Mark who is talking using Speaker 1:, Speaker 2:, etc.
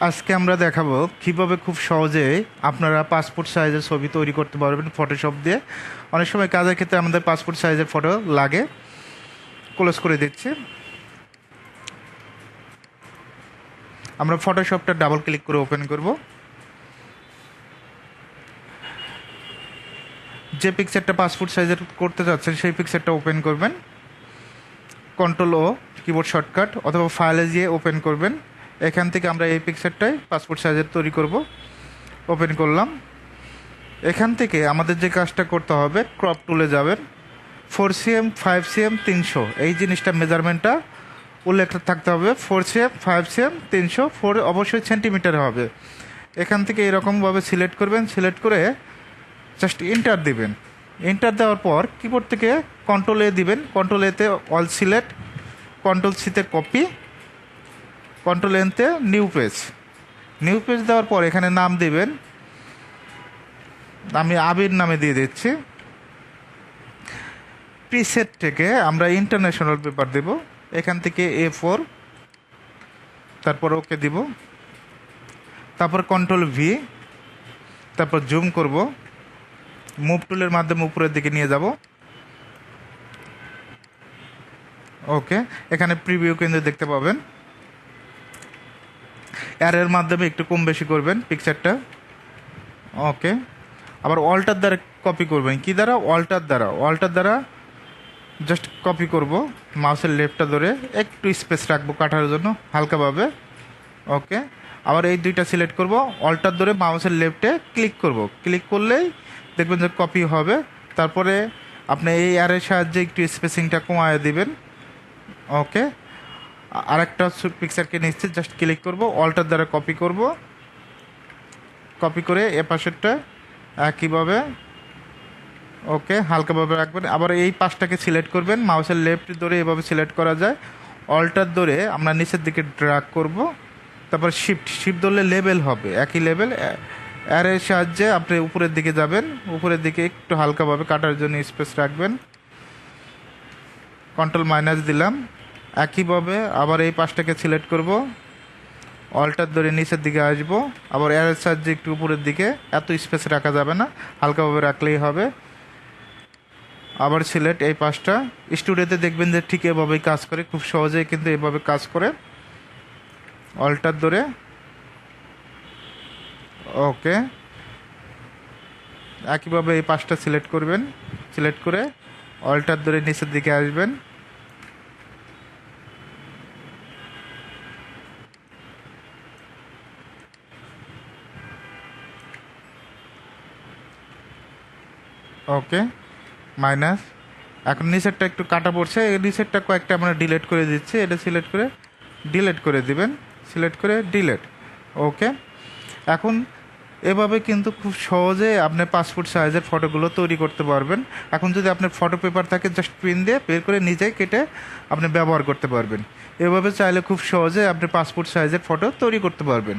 Speaker 1: আজকে আমরা দেখাবো কীভাবে খুব সহজে আপনারা পাসপোর্ট সাইজের ছবি তৈরি করতে পারবেন ফটোশপ দিয়ে। অনেক সময় কাজের ক্ষেত্রে আমাদের পাসপোর্ট সাইজের ফটো লাগে। ক্লোজ করে দিচ্ছি। আমরা ফটোশপটা ডাবল ক্লিক করে ওপেন করব। যে পিকচারটা পাসপোর্ট সাইজের করতে যাচ্ছেন সেই পিকচারটা ওপেন করবেন। কন্ট্রোল ও কিবোর্ড শর্টকাট অথবা ফাইলে গিয়ে ওপেন করবেন। এখান থেকে আমরা এই পিকচারটাই পাসপোর্ট সাইজের তৈরি করব। ওপেন করলাম। এখান থেকে আমাদের যে কাজটা করতে হবে ক্রপ টুলে যাবেন। ফোর সিএম ফাইভ সিএম তিনশো। এই জিনিসটা মেজারমেন্টটা উল্লেখ থাকতে হবে। ফোর সিএম ফাইভ সিএম তিনশো। ফোর অবশ্যই সেন্টিমিটার হবে। এখান থেকে এরকমভাবে সিলেক্ট করবেন। সিলেক্ট করে জাস্ট ইন্টার দিবেন। এন্টার দেওয়ার পর কিবোর্ড থেকে কন্ট্রোল এ দিবেন। কন্ট্রোল এতে অল সিলেক্ট কন্ট্রোল সিতে কপি কন্ট্রোল এনতে নিউ পেজ নিউ পেজ দেওয়ার পর এখানে নাম দেবেন। আমি আবির নামে দিয়ে দিচ্ছি। প্রিসেট থেকে আমরা ইন্টারন্যাশনাল পেপার দেব। এখান থেকে এ ফোর তারপর ওকে দিব। তারপর কন্ট্রোল ভি তারপর জুম করব। মুভ টুলের মাধ্যমে উপরের দিকে নিয়ে যাব। ওকে এখানে প্রিভিউ কেন্দ্রে দেখতে পাবেন। অ্যারের মাধ্যমে একটু কম বেশি করবেন পিকচারটা ওকে আবার অল্টার দ্বারা কপি করবেন। কি দ্বারা? অল্টার দ্বারা। অল্টার দ্বারা জাস্ট কপি করব। মাউসের লেফটটা ধরে একটু স্পেস রাখব কাটার জন্য, হালকাভাবে। ওকে আবার এই দুইটা সিলেক্ট করব। অল্টার ধরে মাউসের লেফটে ক্লিক করব। ক্লিক করলেই দেখবেন যে কপি হবে। তারপরে আপনি এই অ্যারের সাহায্যে একটু স্পেসিংটা কমায় দিবেন। ওকে আরেকটা পিকচারকে নিচ্ছে জাস্ট ক্লিক করব অল্টার দ্বারা কপি করব। কপি করে এ পাশেরটা একইভাবে ওকে হালকাভাবে রাখবেন। আবার এই পাশটাকে সিলেক্ট করবেন, মাউসের লেফট ধরে এভাবে সিলেক্ট করা যায়। অল্টার ধরে আমরা নিচের দিকে ড্রাগ করব। তারপর শিফট শিফট ধরলে লেভেল হবে, একই লেভেল অ্যারের সাহায্যে আপনি উপরের দিকে যাবেন, উপরের দিকে একটু হালকাভাবে কাটার জন্য স্পেস রাখবেন। কন্ট্রোল মাইনাস দিলাম। একইভাবে আবার এই পাশটাকে সিলেক্ট করব। অল্টার ধরে নিচের দিকে আসব। আবার এর সাহায্যে একটু উপরের দিকে। এত স্পেস রাখা যাবে না। হালকাভাবে রাখলেই হবে। আবার সিলেক্ট এই পাশটা। স্টুডিওতে দেখবেন যে ঠিক এভাবেই কাজ করে। খুব সহজেই কিন্তু এভাবে কাজ করে। অল্টার ধরে। ওকে। একইভাবে এই পাশটা সিলেক্ট করবেন। সিলেক্ট করে অল্টার ধরে নিচের দিকে আসবেন। ওকে মাইনাস এখন নিচেরটা একটু কাটা পড়ছে। এই নিচেরটা কয়েকটা আমরা ডিলেট করে দিচ্ছি। এটা সিলেক্ট করে ডিলেট করে দিবেন। সিলেক্ট করে ডিলেট ওকে এখন এভাবে কিন্তু খুব সহজে আপনি পাসপোর্ট সাইজের ফটোগুলো তৈরি করতে পারবেন। এখন যদি আপনার ফটো পেপার থাকে জাস্ট প্রিন্ট দিয়ে বের করে নিজেই কেটে আপনি ব্যবহার করতে পারবেন। এভাবে চাইলে খুব সহজে আপনি পাসপোর্ট সাইজের ফটো তৈরি করতে পারবেন।